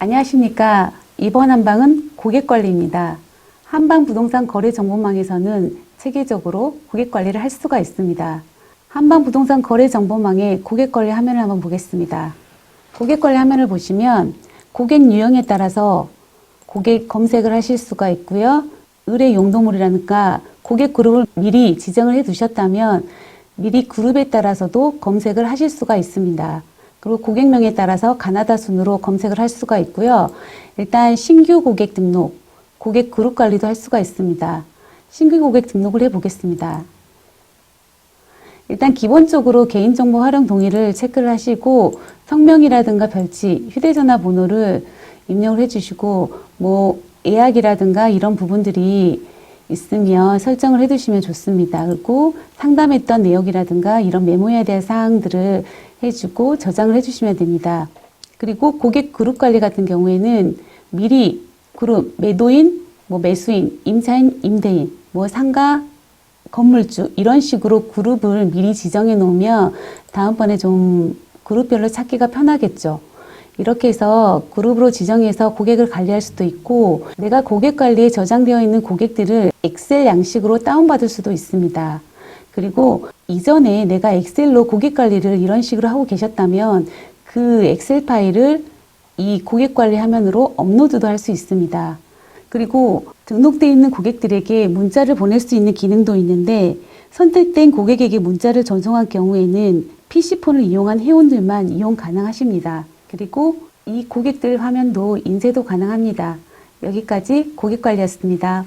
안녕하십니까. 이번 한방은 고객 관리입니다. 한방 부동산 거래 정보망에서는 체계적으로 고객 관리를 할 수가 있습니다. 한방 부동산 거래 정보망의 고객 관리 화면을 한번 보겠습니다. 고객 관리 화면을 보시면 고객 유형에 따라서 고객 검색을 하실 수가 있고요. 의뢰 용도물이라든가 고객 그룹을 미리 지정을 해 두셨다면 미리 그룹에 따라서도 검색을 하실 수가 있습니다. 그리고 고객명에 따라서 가나다 순으로 검색을 할 수가 있고요. 일단 신규 고객 등록, 고객 그룹 관리도 할 수가 있습니다. 신규 고객 등록을 해 보겠습니다. 일단 기본적으로 개인정보 활용 동의를 체크를 하시고 성명이라든가 별지, 휴대전화 번호를 입력을 해주시고 뭐 예약이라든가 이런 부분들이 있으면 설정을 해두시면 좋습니다. 그리고 상담했던 내역이라든가 이런 메모에 대한 사항들을 해주고 저장을 해주시면 됩니다. 그리고 고객 그룹 관리 같은 경우에는 미리 그룹 매도인, 뭐 매수인, 임차인, 임대인, 뭐 상가, 건물주 이런 식으로 그룹을 미리 지정해 놓으면 다음번에 좀 그룹별로 찾기가 편하겠죠. 이렇게 해서 그룹으로 지정해서 고객을 관리할 수도 있고 내가 고객 관리에 저장되어 있는 고객들을 엑셀 양식으로 다운받을 수도 있습니다. 그리고 이전에 내가 엑셀로 고객 관리를 이런 식으로 하고 계셨다면 그 엑셀 파일을 이 고객 관리 화면으로 업로드도 할 수 있습니다. 그리고 등록되어 있는 고객들에게 문자를 보낼 수 있는 기능도 있는데 선택된 고객에게 문자를 전송할 경우에는 PC폰을 이용한 회원들만 이용 가능하십니다. 그리고 이 고객들 화면도 인쇄도 가능합니다. 여기까지 고객 관리였습니다.